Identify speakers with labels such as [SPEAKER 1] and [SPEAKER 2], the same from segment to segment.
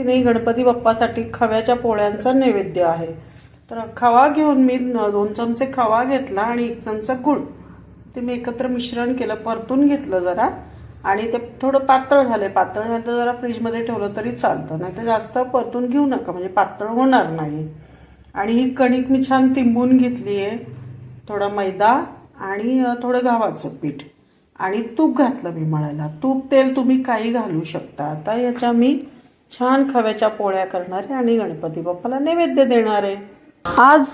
[SPEAKER 1] तिने गणपती बाप्पासाठी खव्याच्या पोळ्यांचा नैवेद्य आहे. तर खवा घेऊन मी दोन चमचे खवा घेतला आणि एक चमचा गुळ. ते मी एकत्र मिश्रण केलं परतून घेतलं जरा. आणि ते थोडं पातळ झालंय. पातळ झालं तर जरा फ्रीजमध्ये ठेवलं तरी चालतं. नाही तर जास्त परतून घेऊ नका. म्हणजे पातळ होणार नाही. आणि ही कणिक मी छान तिंबून घेतली आहे. थोडा मैदा आणि थोडं गव्हाचं पीठ. आणि तूप घातलं मी मळायला. तूप तेल तुम्ही काही घालू शकता. आता याच्या मी छान खव्याच्या पोळ्या करणारे आणि गणपती बाप्पाला नैवेद्य देणार. आहे आज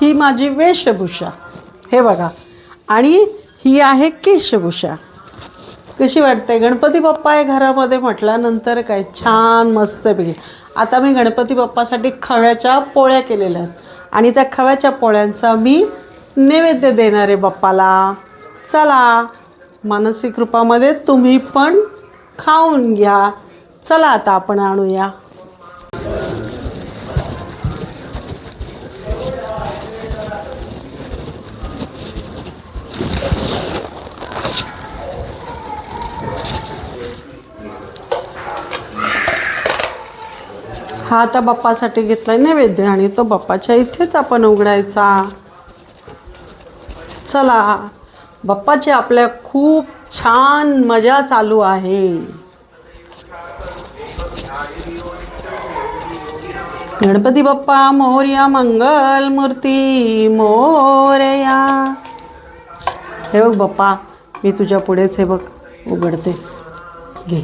[SPEAKER 1] ही माझी वेशभूषा. हे बघा. आणि ही आहे केशभूषा. कशी वाटते गणपती बाप्पा आहे घरामध्ये म्हटल्यानंतर काय छान मस्तपैकी आता मी गणपती बाप्पासाठी खव्याच्या पोळ्या केलेल्या आहेत. आणि त्या खव्याच्या पोळ्यांचा मी नैवेद्य देणार आहे बाप्पाला. चला. मानसिक रूपामध्ये तुम्ही पण खाऊन घ्या. चला आता आपण आणूया. हा आता बाप्पासाठी घेतलाय नैवेद्य आणि तो बाप्पाच्या इथेच आपण उघडायचा. चला बाप्पाची आपल्या खूप छान मजा चालू आहे. गणपती बाप्पा मोर्या मंगल मूर्ती मोरया. हे बघ बाप्पा मी तुझ्या पुढेच हे बघ उघडते. घे.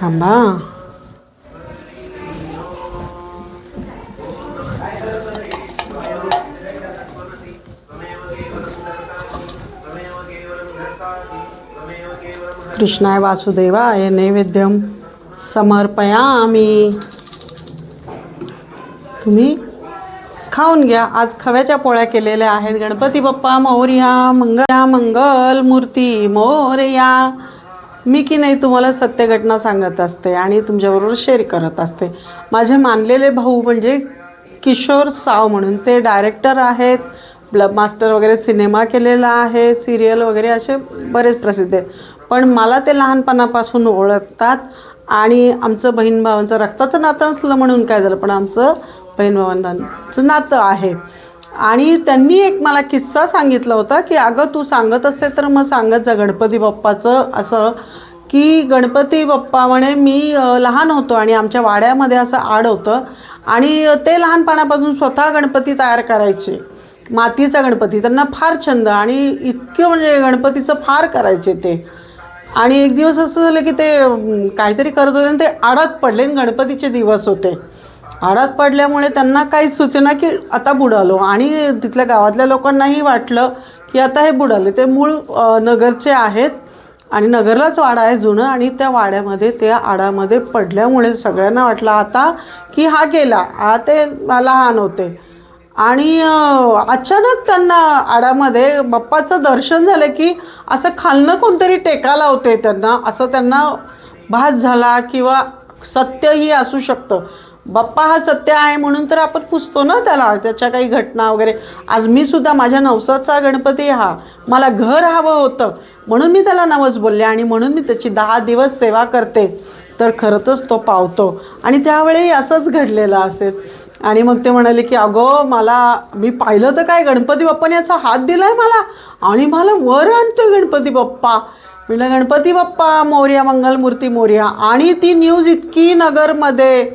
[SPEAKER 1] थांबा कृष्णाय वासुदेवाय नैवेद्यम समर्पयामी. तुम्ही खाऊन घ्या. आज खव्याच्या पोळ्या केलेल्या आहेत. गणपती बाप्पा मोर्या मंगया मंगल मूर्ती मोर्या. मी की नाही तुम्हाला सत्य घटना सांगत असते आणि तुमच्याबरोबर शेअर करत असते. माझे मानलेले भाऊ म्हणजे किशोर साव म्हणून ते डायरेक्टर आहेत. ब्लब मास्टर वगैरे सिनेमा केलेला आहे. सिरियल वगैरे असे बरेच प्रसिद्ध आहेत. पण मला ते लहानपणापासून ओळखतात. आणि आमचं बहीण भावांचं रक्ताचं नातं असलं म्हणून काय झालं पण आमचं बहीण भावांचं नातं आहे. आणि त्यांनी एक मला किस्सा सांगितला होता की अगं तू सांगत असे तर मग सांगत जा गणपती बाप्पाचं असं. की गणपती बाप्पा म्हणे मी लहान होतो आणि आमच्या वाड्यामध्ये असं आड होतं आणि ते लहानपणापासून स्वतः गणपती तयार करायचे. मातीचा गणपती त्यांना फार छंद आणि इतकं म्हणजे गणपतीचं फार करायचे ते. आणि एक दिवस असं झालं की ते काहीतरी करत होते आणि ते आडात पडले आणि गणपतीचे दिवस होते. आडात पडल्यामुळे त्यांना काही सूचना की आता बुडालो. आणि तिथल्या गावातल्या लोकांनाही वाटलं की आता हे बुडाले. ते मूळ नगरचे आहेत आणि नगरलाच वाडा आहे जुनं. आणि त्या वाड्यामध्ये त्या आडामध्ये पडल्यामुळे सगळ्यांना वाटलं आता की हा गेला. हा ते लहान होते. आणि अचानक त्यांना आडामध्ये बाप्पाचं दर्शन झालं की असं खालनं कोणतरी टेका लावते त्यांना असं त्यांना भास झाला किंवा सत्यही असू शकतं. बाप्पा हा सत्य आहे म्हणून तर आपण पुसतो ना त्याला त्याच्या काही घटना वगैरे. आज मी सुद्धा माझ्या नवसाचा गणपती हा मला घर हवं होतं म्हणून मी त्याला नवस बोलले आणि म्हणून मी त्याची दहा दिवस सेवा करते. तर खरंच तो पावतो. आणि त्यावेळी असंच घडलेलं असेल. आणि मग ते म्हणाले की अगं मला मी पाहिलं तर काय गणपती बाप्पाने असा हात दिलाय मला आणि मला वर आणतोय गणपती बाप्पा. म्हणलं गणपती बाप्पा मोर्या मंगलमूर्ती मोर्या. आणि ती न्यूज इतकी नगरमध्ये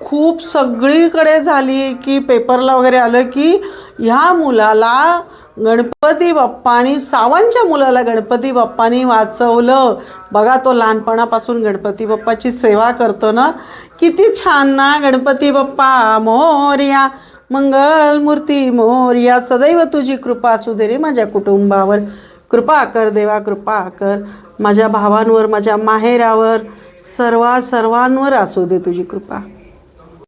[SPEAKER 1] खूप सगळीकडे झाली की पेपरला वगैरे आलं की ह्या मुलाला गणपती बाप्पानी सावांच्या मुलाला गणपती बाप्पानी वाचवलं. बघा तो लहानपणापासून गणपती बाप्पाची सेवा करतो ना. किती छान ना गणपती बाप्पा मोर्या. मंगल मूर्ती मोर्या. सदैव तुझी कृपा असू दे रे माझ्या कुटुंबावर. कृपा कर देवा कृपा कर. माझ्या भावांवर माझ्या माहेरावर सर्वा सर्वांवर असू दे तुझी कृपा.